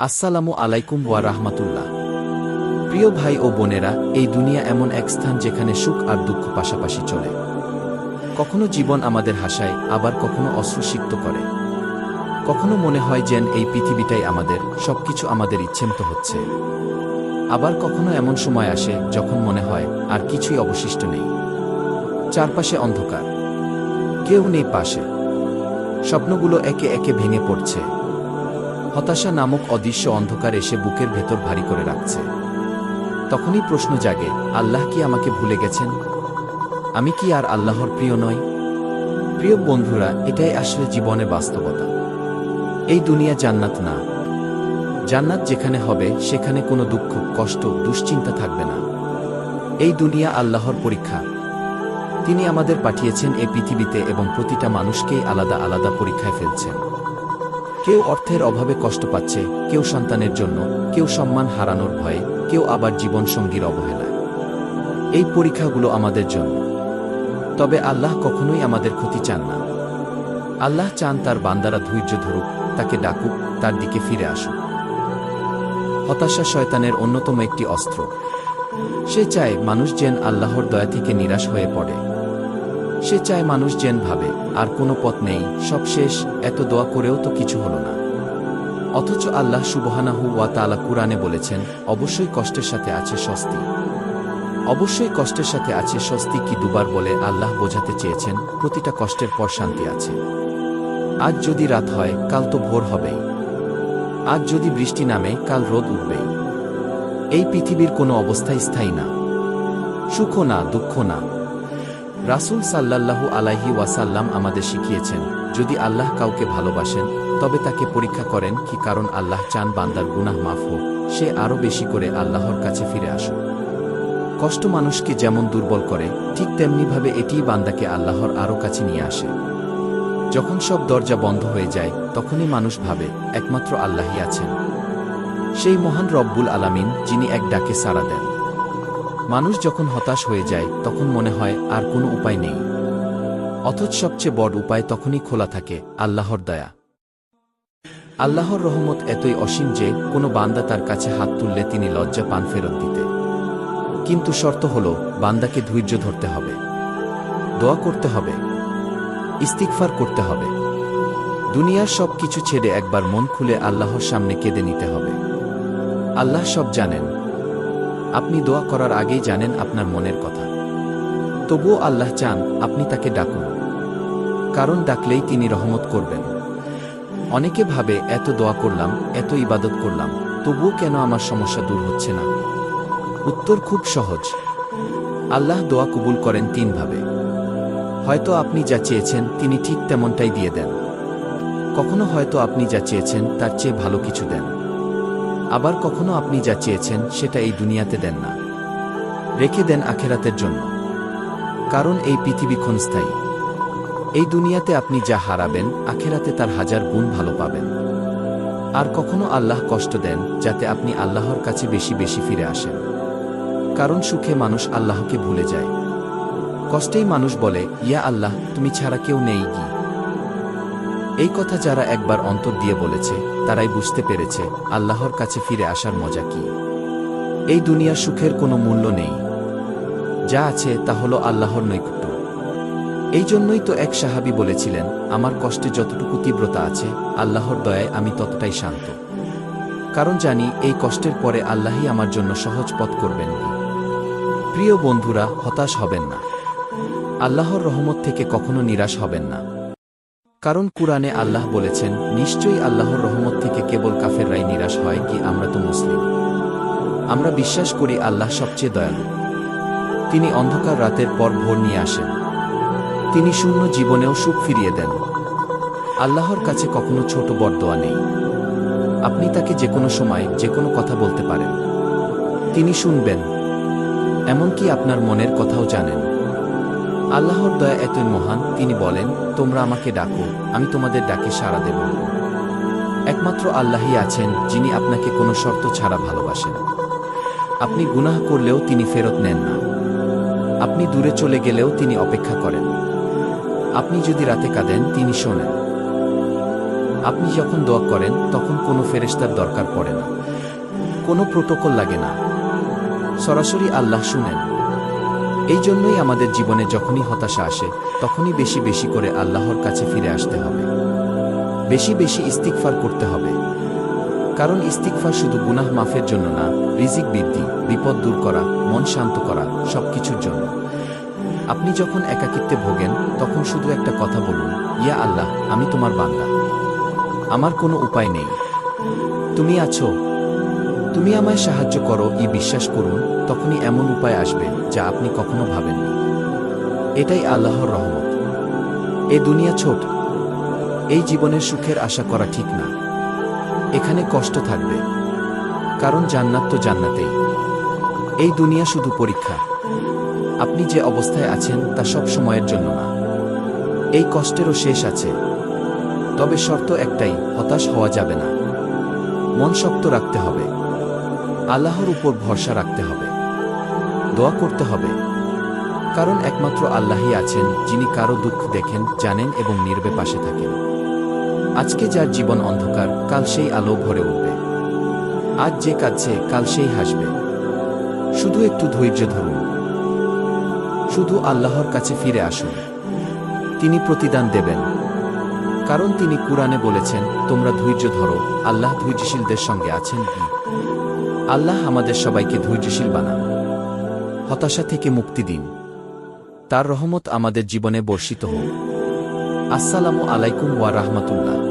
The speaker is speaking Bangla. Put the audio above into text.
আসসালামু আলাইকুম ওয়া রাহমাতুল্লাহ। প্রিয় ভাই ও বোনেরা, এই দুনিয়া এমন এক স্থান যেখানে সুখ আর দুঃখ পাশাপাশি চলে। কখনো জীবন আমাদের হাসায়, আবার কখনো অশ্রুসিক্ত করে। কখনো মনে হয় যেন এই পৃথিবীটাই আমাদের, সবকিছু আমাদের ইচ্ছেমতো হচ্ছে। আবার কখনো এমন সময় আসে যখন মনে হয় আর কিছুই অবশিষ্ট নেই। চারপাশে অন্ধকার। কেউ নেই পাশে। স্বপ্নগুলো একে একে ভেঙে পড়ছে। হতাশা নামক অদৃশ্য অন্ধকার এসে বুকের ভেতর ভারী করে রাখছে। তখনই প্রশ্ন জাগে, আল্লাহ কি আমাকে ভুলে গেছেন? আমি কি আর আল্লাহর প্রিয় নই? প্রিয় বন্ধুরা, এটাই আসলে জীবনের বাস্তবতা। এই দুনিয়া জান্নাত না। জান্নাত যেখানে হবে, সেখানে কোনো দুঃখ, কষ্ট, দুশ্চিন্তা থাকবে না। এই দুনিয়া আল্লাহর পরীক্ষা। তিনি আমাদের পাঠিয়েছেন এই পৃথিবীতে এবং প্রতিটা মানুষকেই আলাদা আলাদা পরীক্ষায় ফেলছেন। কেউ অর্থের অভাবে কষ্ট পাচ্ছে, কেউ সন্তানের জন্য, কেউ সম্মান হারানোর ভয়ে, কেউ আবার জীবনসঙ্গীর অবহেলায়। এই পরীক্ষাগুলো আমাদের জন্য। তবে আল্লাহ কখনোই আমাদের ক্ষতি চান না। আল্লাহ চান তার বান্দারা ধৈর্য ধরুক, তাকে ডাকুক, তার দিকে ফিরে আসুক। হতাশা শয়তানের অন্যতম একটি অস্ত্র। সে চায় মানুষ যেন আল্লাহর দয়া থেকে নিরাশ হয়ে পড়ে। সে চায় মানুষ যেন ভাবে, আর কোনো পথ নেই, সব শেষ, এত দোয়া করেও তো কিছু হল না। অথচ আল্লাহ সুবহানাহু ওয়া তাআলা কুরআনে বলেছেন, অবশ্যই কষ্টের সাথে আছে স্বস্তি। অবশ্যই কষ্টের সাথে আছে স্বস্তি কি দুবার বলে আল্লাহ বোঝাতে চেয়েছেন, প্রতিটা কষ্টের পর শান্তি আছে। আজ যদি রাত হয়, কাল তো ভোর হবেই। আজ যদি বৃষ্টি নামে, কাল রোদ উঠবেই। এই পৃথিবীর কোনো অবস্থাই স্থায়ী না। সুখ না দুঃখ না। রাসূল সাল্লাল্লাহু আলাইহি ওয়াসাল্লাম আমাদের শিখিয়েছেন, যদি আল্লাহ কাউকে ভালোবাসেন, তবে তাকে পরীক্ষা করেন কি কারণ আল্লাহ চান বান্দার গুনাহ মাফ হোক, সে আরও বেশি করে আল্লাহর কাছে ফিরে আসুক। কষ্ট মানুষকে যেমন দুর্বল করে, ঠিক তেমনিভাবে এটিই বান্দাকে আল্লাহর আরও কাছে নিয়ে আসে। যখন সব দরজা বন্ধ হয়ে যায়, তখনই মানুষ ভাবে, একমাত্র আল্লাহই আছেন। সেই মহান রব্বুল আলামিন, যিনি এক ডাকে সাড়া দেন। মানুষ যখন হতাশ হয়ে যায়, তখন মনে হয় আর কোনো উপায় নেই। অথচ সবচেয়ে বড় উপায় তখনই খোলা থাকে, আল্লাহর দয়া। আল্লাহর রহমত এতই অসীম যে, কোনো বান্দা তার কাছে হাত তুললে তিনি লজ্জা পান ফেরত দিতে। কিন্তু শর্ত হল, বান্দাকে ধৈর্য ধরতে হবে। দোয়া করতে হবে। ইস্তিকফার করতে হবে। দুনিয়ার সব কিছু ছেড়ে একবার মন খুলে আল্লাহর সামনে কেঁদে নিতে হবে। আল্লাহ সব জানেন। আপনি দোয়া করার আগেই জানেন আপনার মনের কথা। তবুও আল্লাহ চান আপনি তাকে ডাকুন। কারণ ডাকলেই তিনি রহমত করবেন। অনেকে ভাবে, এত দোয়া করলাম, এত ইবাদত করলাম, তবুও কেন আমার সমস্যা দূর হচ্ছে না? উত্তর খুব সহজ। আল্লাহ দোয়া কবুল করেন তিনভাবে হয়তো আপনি যা চেয়েছেন, তিনি ঠিক তেমনটাই দিয়ে দেন। কখনো হয়তো আপনি যা চেয়েছেন, তার চেয়ে ভালো কিছু দেন। আবার কখনো আপনি যা চেয়েছেন সেটা এই দুনিয়াতে দেন না। রেখে দেন আখেরাতের জন্য। কারণ এই পৃথিবী ক্ষণস্থায়ী। এই দুনিয়াতে আপনি যা হারাবেন, আখেরাতে তার হাজার গুণ ভালো পাবেন। আর কখনো আল্লাহ কষ্ট দেন, যাতে আপনি আল্লাহর কাছে বেশি বেশি ফিরে আসেন। কারণ সুখে মানুষ আল্লাহকে ভুলে যায়। কষ্টেই মানুষ বলে, ইয়া আল্লাহ, তুমি ছাড়া কেউ নেই কি? এই কথা যারা একবার অন্তর দিয়ে বলেছে তারাই বুঝতে পেরেছে আল্লাহর কাছে ফিরে আসার মজা কি। এই দুনিয়ার সুখের কোনো মূল্য নেই। যা আছে তা হলো আল্লাহর নৈকট্য। এই জন্যই তো এক সাহাবি বলেছিলেন, আমার কষ্টে যতটুকু তীব্রতা আছে, আল্লাহর দয়ায় আমি ততটাই শান্ত। কারণ জানি এই কষ্টের পরে আল্লাহই আমার জন্য সহজ পথ করবেন প্রিয় বন্ধুরা, হতাশ হবেন না। আল্লাহর রহমত থেকে কখনো নিরাশ হবেন না। কারণ কুরআনে আল্লাহ বলেছেন, নিশ্চয়ই আল্লাহর রহমত থেকে কেবল কাফের কাফেররাই নিরাশ হয় কি আমরা তো মুসলিম। আমরা বিশ্বাস করি আল্লাহ সবচেয়ে দয়ালু। তিনি অন্ধকার রাতের পর ভোর নিয়ে আসেন। তিনি শূন্য জীবনেও সুখ ফিরিয়ে দেন। আল্লাহর কাছে কখনো ছোট বড় দোয়া নেই। আপনি তাকে যে কোনো সময় যে কোনো কথা বলতে পারেন। তিনি শুনবেন। এমনকি আপনার মনের কথাও জানেন। আল্লাহর দয়া এতই মহান, তিনি বলেন, তোমরা আমাকে ডাকো, আমি তোমাদের ডাকে সাড়া দেব। একমাত্র আল্লাহই আছেন, যিনি আপনাকে কোনো শর্ত ছাড়া ভালোবাসেন। আপনি গুনাহ করলেও তিনি ফেরত নেন না। আপনি দূরে চলে গেলেও তিনি অপেক্ষা করেন। আপনি যদি রাতে কাঁদেন, তিনি শোনেন। আপনি যখন দোয়া করেন, তখন কোনো ফেরেস্তার দরকার পড়ে না। কোনো প্রোটোকল লাগে না। সরাসরি আল্লাহ শুনেন। এই জন্যই আমাদের জীবনে যখনই হতাশা আসে, তখনই বেশি বেশি করে আল্লাহর কাছে ফিরে আসতে হবে। বেশি বেশি ইস্তিকফার করতে হবে। কারণ ইস্তিকফার শুধু গুনাহ মাফের জন্য না, রিজিক বৃদ্ধি, বিপদ দূর করা, মন শান্ত করা, সবকিছুর জন্য। আপনি যখন একাকিত্বে ভোগেন, তখন শুধু একটা কথা বলুন, ইয়া আল্লাহ, আমি তোমার বান্দা। আমার কোনো উপায় নেই। তুমি আছো। তুমি আমায় সাহায্য করো, ই বিশ্বাস করুন, তখনই এমন উপায় আসবে। যা আপনি কখনো ভাবেননি। এটাই আল্লাহর রহমত। এ দুনিয়া ছোট। এই জীবনের সুখের আশা করা ঠিক না। এখানে কষ্ট থাকবে। কারণ জান্নাত তো জান্নাতেই। এই দুনিয়া শুধু পরীক্ষা। আপনি যে অবস্থায় আছেন তা সব সময়ের জন্য না। এই কষ্টেরও শেষ আছে। তবে শর্ত একটাই, হতাশ হওয়া যাবে না। মন শক্ত রাখতে হবে। আল্লাহর উপর ভরসা রাখতে হবে। দোয়া করতে হবে। কারণ একমাত্র আল্লাহই আছেন, যিনি কারও দুঃখ দেখেন, জানেন এবং নির্বে পাশে থাকেন। আজকে যার জীবন অন্ধকার, কাল সেই আলো ভরে উঠবে। আজ যে কাঁদছে, কাল সেই হাসবে। শুধু একটু ধৈর্য ধরুন। শুধু আল্লাহর কাছে ফিরে আসুন। তিনি প্রতিদান দেবেন। কারণ তিনি কুরআনে বলেছেন, তোমরা ধৈর্য ধরো, আল্লাহ ধৈর্যশীলদের সঙ্গে আছেন আল্লাহ আমাদের সবাইকে ধৈর্যশীল বানান। হতাশা থেকে মুক্তি দিন। তার রহমত আমাদের জীবনে বর্ষিত হোক। আসসালামু আলাইকুম ওয়া রাহমাতুল্লাহ।